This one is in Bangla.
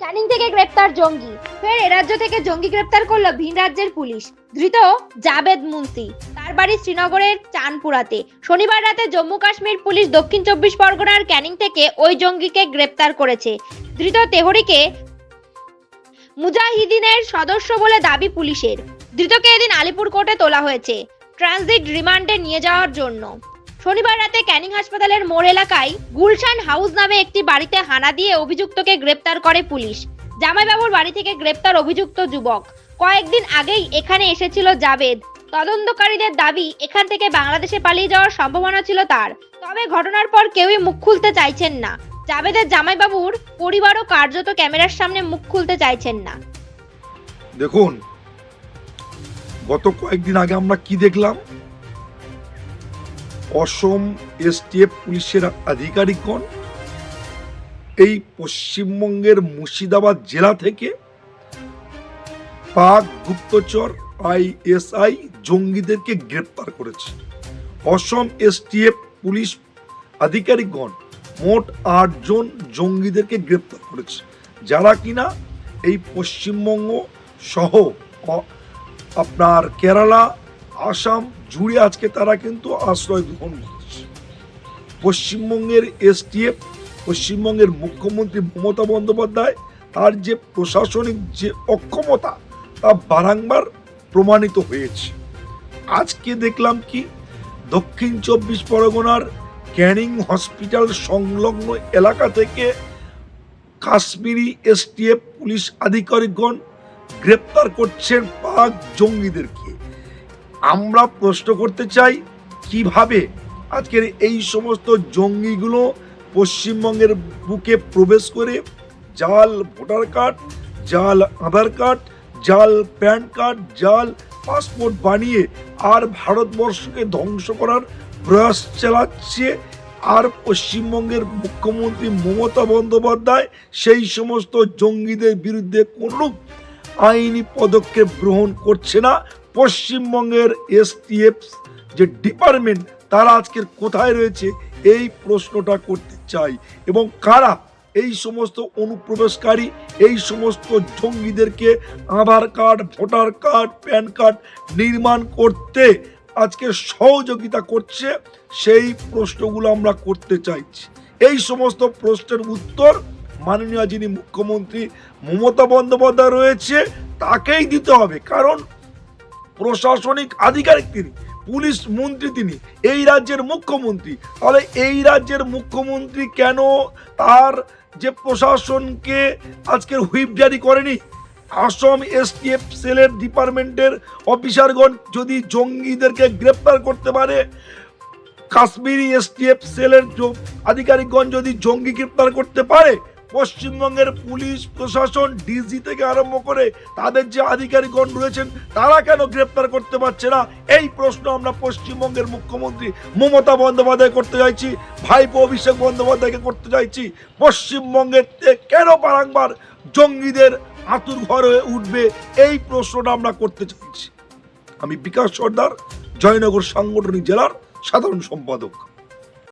ক্যানিং থেকে গ্রেপ্তার জঙ্গি। ফের এ রাজ্য থেকে জঙ্গি গ্রেপ্তার করল ভিন রাজ্যের পুলিশ। ধৃত জাবেদ মুন্সি। তার বাড়ি শ্রীনগরের চানপুরাতে। শনিবার রাতে জম্মু কাশ্মীর পুলিশ দক্ষিণ চব্বিশ পরগনার ক্যানিং থেকে ওই জঙ্গিকে গ্রেপ্তার করেছে। ধৃত তেহরিকে মুজাহিদিনের সদস্য বলে দাবি পুলিশের। ধৃতকে এদিন আলিপুর কোর্টে তোলা হয়েছে। ট্রানজিট রিমান্ডে নিয়ে যাওয়ার জন্য। শনিবার রাতে ক্যানিং হাসপাতালের মোড় এলাকায় গুলশান হাউস নামে একটি বাড়িতে হানা দিয়ে অভিযুক্তকে গ্রেপ্তার করে পুলিশ। জামাইবাবুর বাড়ি থেকে গ্রেপ্তার অভিযুক্ত যুবক। কয়েকদিন আগেই এখানে এসেছিল জাবেদ। তদন্তকারীদের দাবি, এখান থেকে বাংলাদেশে পালিয়ে যাওয়ার সম্ভাবনা ছিল তার। তবে ঘটনার পর কেউই মুখ খুলতে চাইছেন না। জাবেদের জামাইবাবুর পরিবারও কার্যত ক্যামেরার সামনে মুখ খুলতে চাইছেন না। দেখুন, গত কয়েকদিন আগে আমরা কি দেখলাম? অসম এসটিএফ পুলিশের আধিকারিকগণ এই পশ্চিমবঙ্গের মুর্শিদাবাদ জেলা থেকে পাক গুপ্তচর আইএসআই জঙ্গিদেরকে গ্রেপ্তার করেছে। অসম এসটিএফ পুলিশ আধিকারিকগণ মোট আটজন জঙ্গিদেরকে গ্রেপ্তার করেছে। যারা কিনা এই পশ্চিমবঙ্গ সহ আপনার কেরালা আসাম জুড়ে আজকে তারা কিন্তু আশ্রয় গ্রহণ করছে। পশ্চিমবঙ্গের এসটিএফ, পশ্চিমবঙ্গের মুখ্যমন্ত্রী মমতা বন্দ্যোপাধ্যায়, তার যে প্রশাসনিক যে অক্ষমতা, তা বারংবার প্রমাণিত হয়েছে। আজকে দেখলাম কি, দক্ষিণ চব্বিশ পরগনার ক্যানিং হসপিটাল সংলগ্ন এলাকা থেকে কাশ্মীরি এসটিএফ পুলিশ আধিকারিকগণ গ্রেপ্তার করছেন পাক জঙ্গিদেরকে। আমরা প্রশ্ন করতে চাই, কীভাবে আজকের এই সমস্ত জঙ্গিগুলো পশ্চিমবঙ্গের বুকে প্রবেশ করে জাল ভোটার কার্ড, জাল আধার কার্ড, জাল প্যান কার্ড, জাল পাসপোর্ট বানিয়ে আর ভারতবর্ষকে ধ্বংস করার প্রয়াস চালাচ্ছে আর পশ্চিমবঙ্গের মুখ্যমন্ত্রী মমতা বন্দ্যোপাধ্যায়, সেই সমস্ত জঙ্গিদের বিরুদ্ধে কোনো আইনি পদক্ষেপ গ্রহণ করছে না। পশ্চিমবঙ্গের এসটিএফ যে ডিপার্টমেন্ট, তারা আজকের কোথায় রয়েছে এই প্রশ্নটা করতে চাই। এবং কারা এই সমস্ত অনুপ্রবেশকারী, এই সমস্ত জঙ্গিদেরকে Aadhaar card, voter card, PAN card নির্মাণ করতে আজকে সহযোগিতা করছে, সেই প্রশ্নগুলো আমরা করতে চাইছি। এই সমস্ত প্রশ্নের উত্তর মাননীয় যিনি মুখ্যমন্ত্রী মমতা বন্দ্যোপাধ্যায় রয়েছে, তাকেই দিতে হবে। কারণ প্রশাসনিক আধিকারিক তিনি, পুলিশ মন্ত্রী তিনি, এই রাজ্যের মুখ্যমন্ত্রী। তাহলে এই রাজ্যের মুখ্যমন্ত্রী কেন তার যে প্রশাসনকে আজকের হুইপ জারি করেনি? আসাম এসটিএফ সেলের ডিপার্টমেন্টের অফিসারগণ যদি জঙ্গিদেরকে গ্রেপ্তার করতে পারে, কাশ্মীরি এসটিএফ সেলের আধিকারিকগণ যদি জঙ্গি গ্রেপ্তার করতে পারে পশ্চিমবঙ্গের পুলিশ প্রশাসন, ডিজি থেকে আরম্ভ করে তাদের যে আধিকারিকগণ রয়েছেন, তারা কেন গ্রেপ্তার করতে পারছে না? এই প্রশ্ন আমরা পশ্চিমবঙ্গের মুখ্যমন্ত্রী মমতা বন্দ্যোপাধ্যায় করতে চাইছি, ভাইপো অভিষেক বন্দ্যোপাধ্যায়কে করতে চাইছি। পশ্চিমবঙ্গের কেন বারংবার জঙ্গিদের আতুর ঘর হয়ে উঠবে? এই প্রশ্নটা আমরা করতে চাইছি। আমি বিকাশ সর্দার, জয়নগর সাংগঠনিক জেলার সাধারণ সম্পাদক।